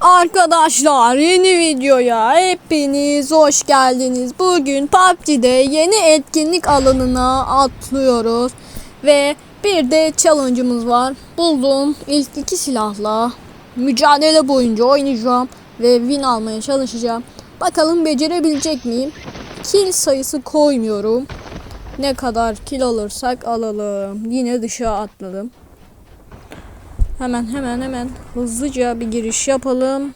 Arkadaşlar yeni videoya hepiniz hoş geldiniz. Bugün PUBG'de yeni etkinlik alanına atlıyoruz. Ve bir de challenge'ımız var. Bulduğum ilk iki silahla mücadele boyunca oynayacağım. Ve win almaya çalışacağım. Bakalım becerebilecek miyim? Kill sayısı koymuyorum. Ne kadar kill alırsak alalım. Yine dışa atladım. Hemen hemen hemen hızlıca bir giriş yapalım.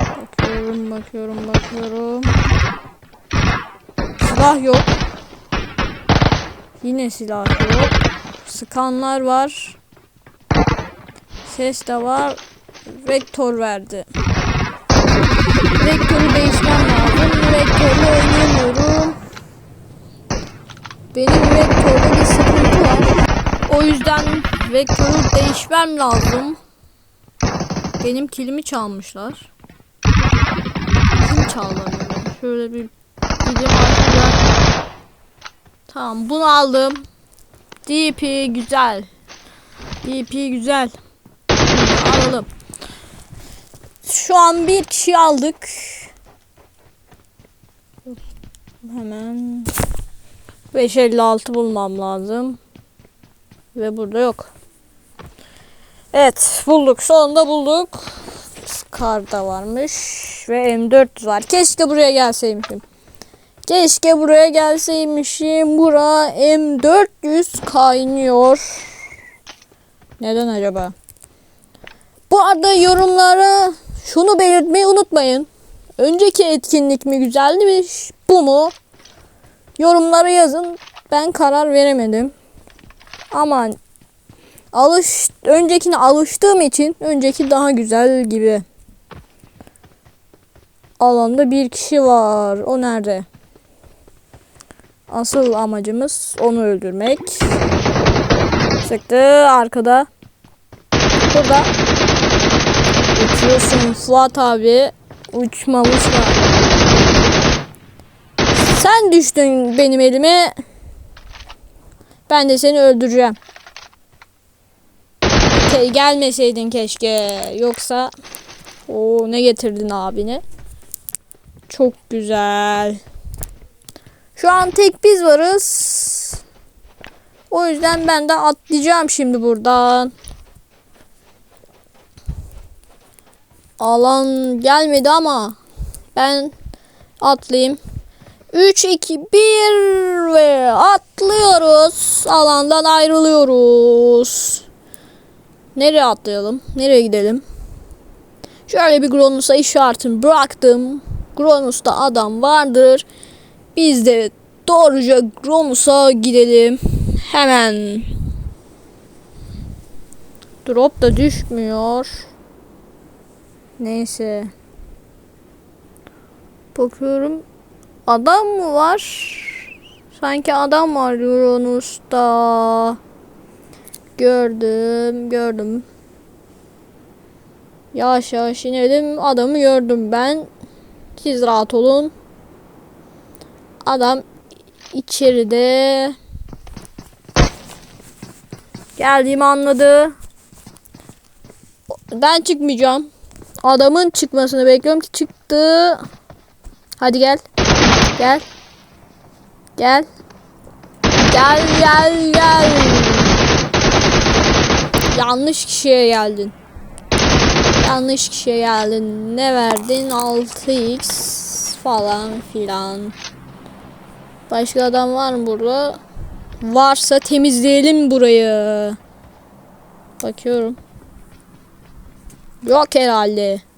Bakıyorum, bakıyorum, bakıyorum. Silah yok. Yine silah yok. Sıkanlar var. Ses de var. Vektör verdi. Vektörü değişmem lazım. Vektörle oynayamıyorum. Benim vektörde bir sıkıntı var. O yüzden vektörü değişmem lazım. Benim kilimi çalmışlar. Kim çaldı? Şöyle bir gideyim arkadaşlar. Tamam bunu aldım. DP güzel. DP güzel. Alalım. Şu an bir kişi aldık. Hemen 556 bulmam lazım. Ve burada yok. Evet bulduk. Sonunda bulduk. Scar da varmış. Ve M400 var. Keşke buraya gelseymişim. Keşke buraya gelseymişim. Bura M400 kaynıyor. Neden acaba? Bu arada yorumlara şunu belirtmeyi unutmayın. Önceki etkinlik mi güzelmiş? Bu mu? Yorumlara yazın. Ben karar veremedim. Ama alış öncekine alıştığım için önceki daha güzel gibi. Alanda bir kişi var. O nerede? Asıl amacımız onu öldürmek. Sıktı arkada. Burada. Uçuyorsun Fuat abi. Uçmamız var. Sen düştün benim elime. Ben de seni öldüreceğim. Ke gelmeseydin keşke. Yoksa o ne getirdin abine? Çok güzel. Şu an tek biz varız. O yüzden ben de atlayacağım şimdi buradan. Alan gelmedi ama ben atlayayım. 3, 2, 1 ve atlıyoruz. Alandan ayrılıyoruz. Nereye atlayalım? Nereye gidelim? Şöyle bir Gronus'a işaretimi bıraktım. Gronus'ta adam vardır. Biz de doğruca Gronus'a gidelim. Hemen. Drop da düşmüyor. Neyse. Bakıyorum adam mı var? Sanki adam var Uranüs'ta. Gördüm, gördüm. Yavaş yavaş inelim. Adamı gördüm ben. Siz rahat olun. Adam içeride. Geldiğimi anladı. Ben çıkmayacağım. Adamın çıkmasını bekliyorum ki çıktı. Hadi gel. Gel. Gel. Gel gel gel. Yanlış kişiye geldin. Yanlış kişiye geldin. Ne verdin? 6x falan filan. Başka adam var mı burada? Varsa temizleyelim burayı. Bakıyorum. Yok herhalde.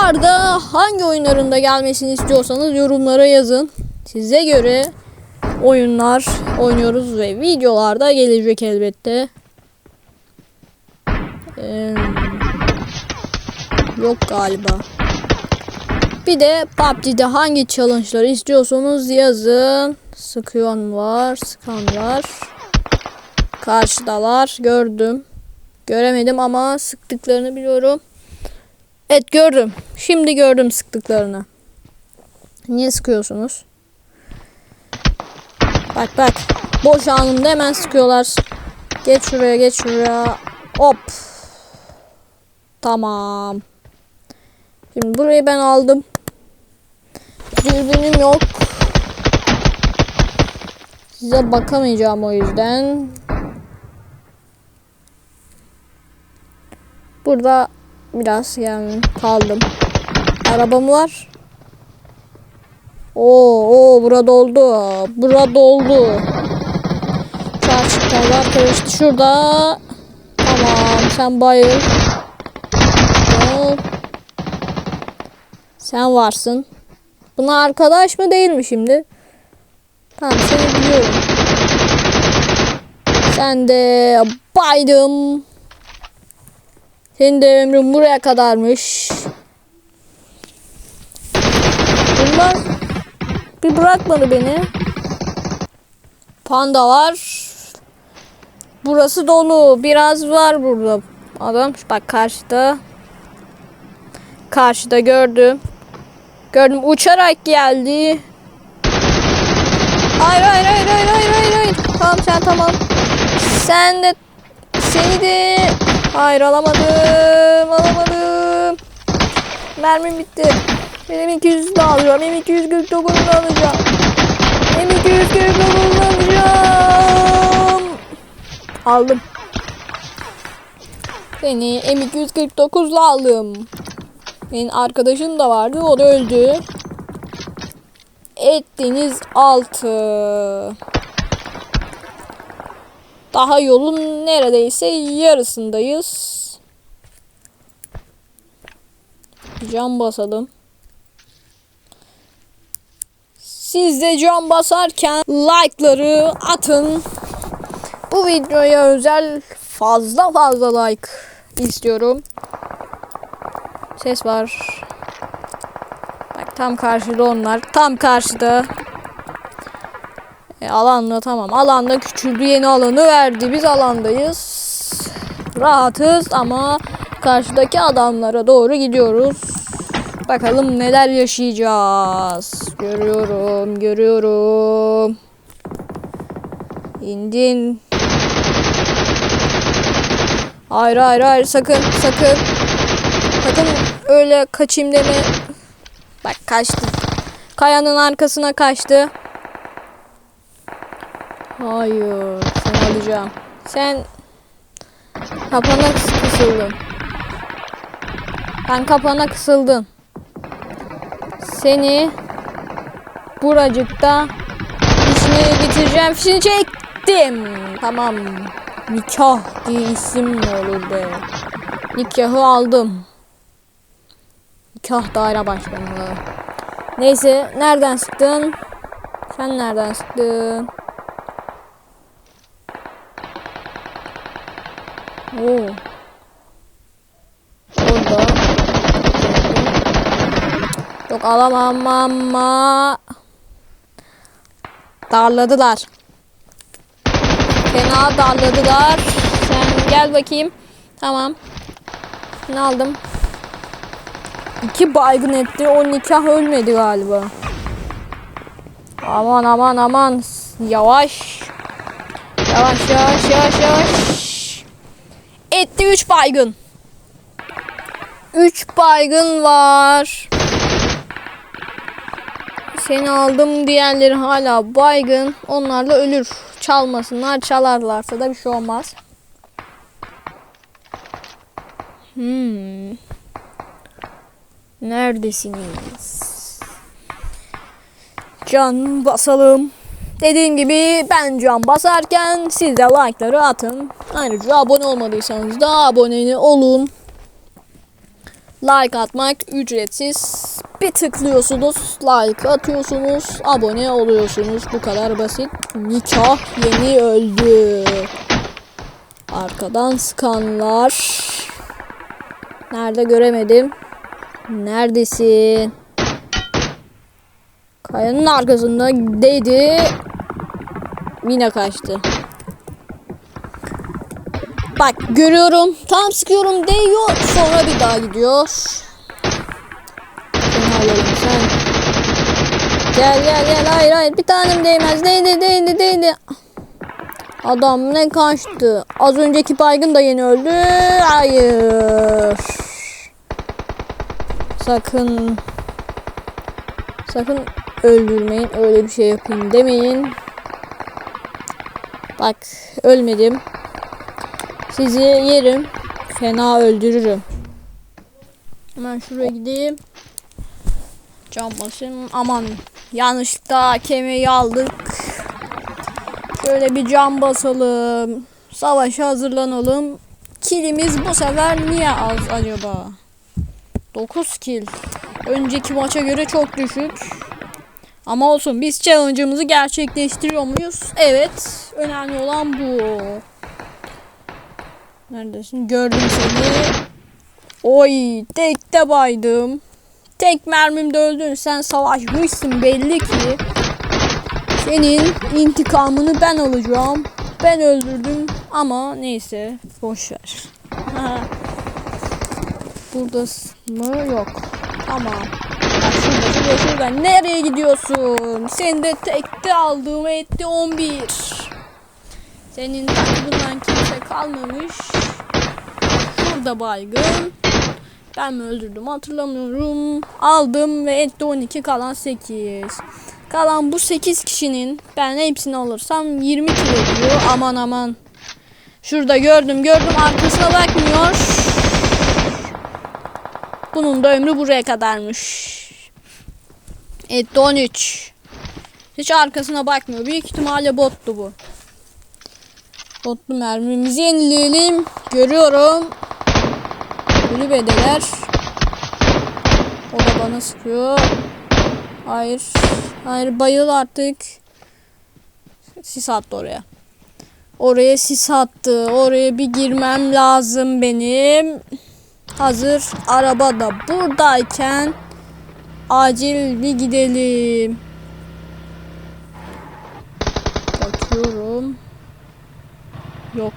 Bu arada hangi oyunlarında gelmesini istiyorsanız yorumlara yazın. Size göre oyunlar oynuyoruz ve videolarda gelecek elbette. Ee, yok galiba. Bir de PUBG'de hangi challenge'ları istiyorsanız yazın. Sıkıyon var, sıkan var. Karşıdalar, gördüm. Göremedim ama sıktıklarını biliyorum. Evet gördüm. Şimdi gördüm sıktıklarını. Niye sıkıyorsunuz? Bak bak. Boş anında hemen sıkıyorlar. Geç şuraya geç şuraya. Hop. Tamam. Şimdi burayı ben aldım. Dürbünüm yok. Size bakamayacağım o yüzden. Burada biraz yani kaldım. Arabam var. Oo, oo bura doldu. Bura doldu. Çarşıklar karıştı şurada. Tamam sen bayıl. Sen varsın. Buna arkadaş mı değil mi şimdi? Tamam seni biliyorum. Sen de baydım. Senin de ömrün buraya kadarmış. Bunlar bir bırakmadı beni. Panda var. Burası dolu. Biraz var burada. Adam bak karşıda. Karşıda gördüm. Gördüm uçarak geldi. Hayır hayır hayır hayır hayır hayır. Tamam sen tamam. Sen de seni de hayır alamadım alamadım. Mermim bitti. Benim 200 de alacağım. Benim 249'u da alacağım. Benim 249'u da alacağım. Aldım. Seni M249'la aldım. Benim arkadaşın da vardı. O da öldü. Ettiniz 6. Daha yolun neredeyse yarısındayız. Cam basalım. Siz de cam basarken like'ları atın. Bu videoya özel fazla fazla like istiyorum. Ses var. Bak tam karşıda onlar. Tam karşıda. E, alanla tamam. Alanda küçüldü. Yeni alanı verdi. Biz alandayız. Rahatız ama karşıdaki adamlara doğru gidiyoruz. Bakalım neler yaşayacağız. Görüyorum, görüyorum. İndin. Hayır, hayır, hayır. Sakın, sakın. Sakın öyle kaçayım deme. Bak kaçtı. Kayanın arkasına kaçtı. Hayır. Seni alacağım. Sen kapana kısıldın. Ben kapana kısıldım. Seni buracıkta işine getireceğim. Fişini çektim. Tamam. Nikah diye isim mi olur be? Nikahı aldım. Nikah daire başkanlığı. Neyse nereden sıktın? Sen nereden sıktın? Oo. Orada. Yok alamam ama. Darladılar. Fena darladılar. Sen gel bakayım. Tamam. Ne aldım? İki baygın etti. O nikah ölmedi galiba. Aman aman aman. Yavaş. Yavaş yavaş yavaş yavaş. Etti 3 baygın. 3 baygın var. Seni aldım diğerleri hala baygın. Onlarla ölür. Çalmasınlar. Çalarlarsa da bir şey olmaz. Hmm. Neredesiniz? Can basalım. Dediğim gibi ben can basarken siz de like'ları atın. Ayrıca abone olmadıysanız da abone olun. Like atmak ücretsiz. Bir tıklıyorsunuz, like atıyorsunuz, abone oluyorsunuz. Bu kadar basit. Nikah yeni öldü. Arkadan sıkanlar. Nerede göremedim. Neredesin? Kayanın arkasında değdi. Yine kaçtı. Bak görüyorum. Tam sıkıyorum değiyor. Sonra bir daha gidiyor. Sen. Gel gel gel. Hayır hayır. Bir tanem değmez. Değdi değdi değdi. Adam ne kaçtı? Az önceki baygın da yeni öldü. Hayır. Sakın sakın öldürmeyin. Öyle bir şey yapayım demeyin. Bak ölmedim. Sizi yerim. Fena öldürürüm. Hemen şuraya gideyim. Cam basayım. Aman yanlışlıkla kemiği aldık. Şöyle bir cam basalım. Savaşa hazırlanalım. Kilimiz bu sefer niye az acaba? 9 kill. Önceki maça göre çok düşük. Ama olsun biz challenge'ımızı gerçekleştiriyor muyuz? Evet. Önemli olan bu. Neredesin? Gördüm seni. Oy tek de baydım. Tek mermimde öldün. Sen savaşmışsın belli ki. Senin intikamını ben alacağım. Ben öldürdüm ama neyse boş ver. Ha. Burada mı? Yok. Tamam. Şurada şurada şurada. Nereye gidiyorsun? Seni de tekte aldığım etti 11. Senin takımından kimse kalmamış. Şurada baygın. Ben mi öldürdüm hatırlamıyorum. Aldım ve etti 12 kalan 8. Kalan bu 8 kişinin ben hepsini alırsam 20 kilo ediyor. Aman aman. Şurada gördüm gördüm arkasına bakmıyor. Bunun da ömrü buraya kadarmış. Etti 13. Hiç arkasına bakmıyor. Büyük ihtimalle bottu bu. Botlu mermimizi yenileyelim. Görüyorum. Kulübedeler. O da bana sıkıyor. Hayır. Hayır bayıl artık. Sis attı oraya. Oraya sis attı. Oraya bir girmem lazım benim. Hazır araba da buradayken acil bir gidelim. Bakıyorum. Yok.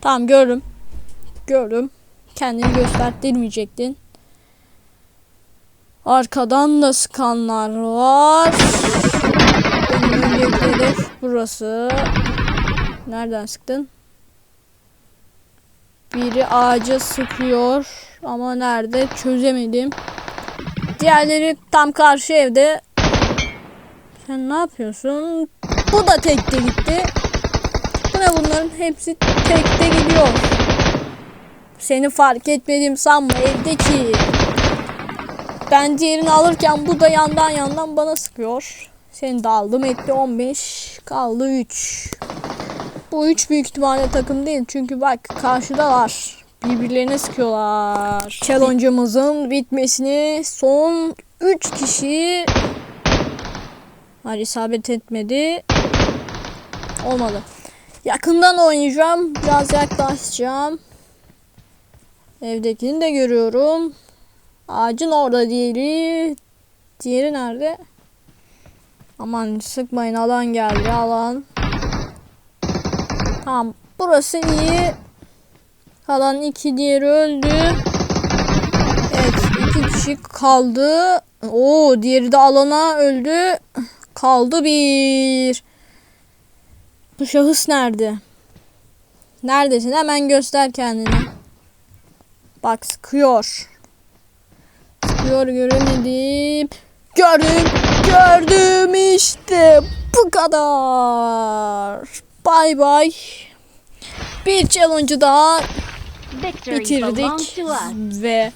Tamam gördüm. Gördüm. Kendini gösterdirmeyecektin. Arkadan da sıkanlar var. Hedef burası. Nereden sıktın? Biri ağaca sıkıyor. Ama nerede çözemedim. Diğerleri tam karşı evde. Sen ne yapıyorsun? Bu da tekte gitti. Bu ne bunların hepsi tekte gidiyor. Seni fark etmedim sanma evdeki. Ben diğerini alırken bu da yandan yandan bana sıkıyor. Seni de aldım etti 15 kaldı 3. Bu 3 büyük ihtimalle takım değil çünkü bak karşıda var. Birbirlerine sıkıyorlar. Challenge'ımızın bitmesini son 3 kişi Hayır isabet etmedi. Olmadı. Yakından oynayacağım. Biraz yaklaşacağım. Evdekini de görüyorum. Ağacın orada diğeri. Diğeri nerede? Aman sıkmayın alan geldi alan. Tamam burası iyi. Kalan iki diğeri öldü. Evet iki kişi kaldı. Oo diğeri de alana öldü. Kaldı bir. Bu şahıs nerede? Neredesin? Hemen göster kendini. Bak sıkıyor. Sıkıyor göremedim. Gördüm. Gördüm işte. Bu kadar. Bay bay. Bir challenge daha bitirdik. Ve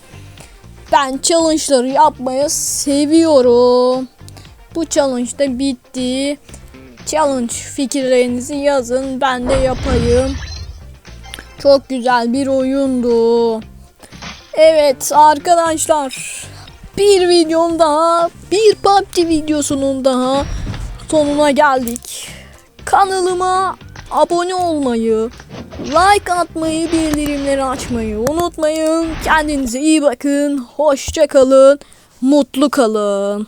ben challenge'ları yapmayı seviyorum. Bu challenge da bitti. Challenge fikirlerinizi yazın. Ben de yapayım. Çok güzel bir oyundu. Evet arkadaşlar. Bir videom daha. Bir PUBG videosunun daha sonuna geldik. Kanalıma abone olmayı, like atmayı, bildirimleri açmayı unutmayın. Kendinize iyi bakın. Hoşça kalın. Mutlu kalın.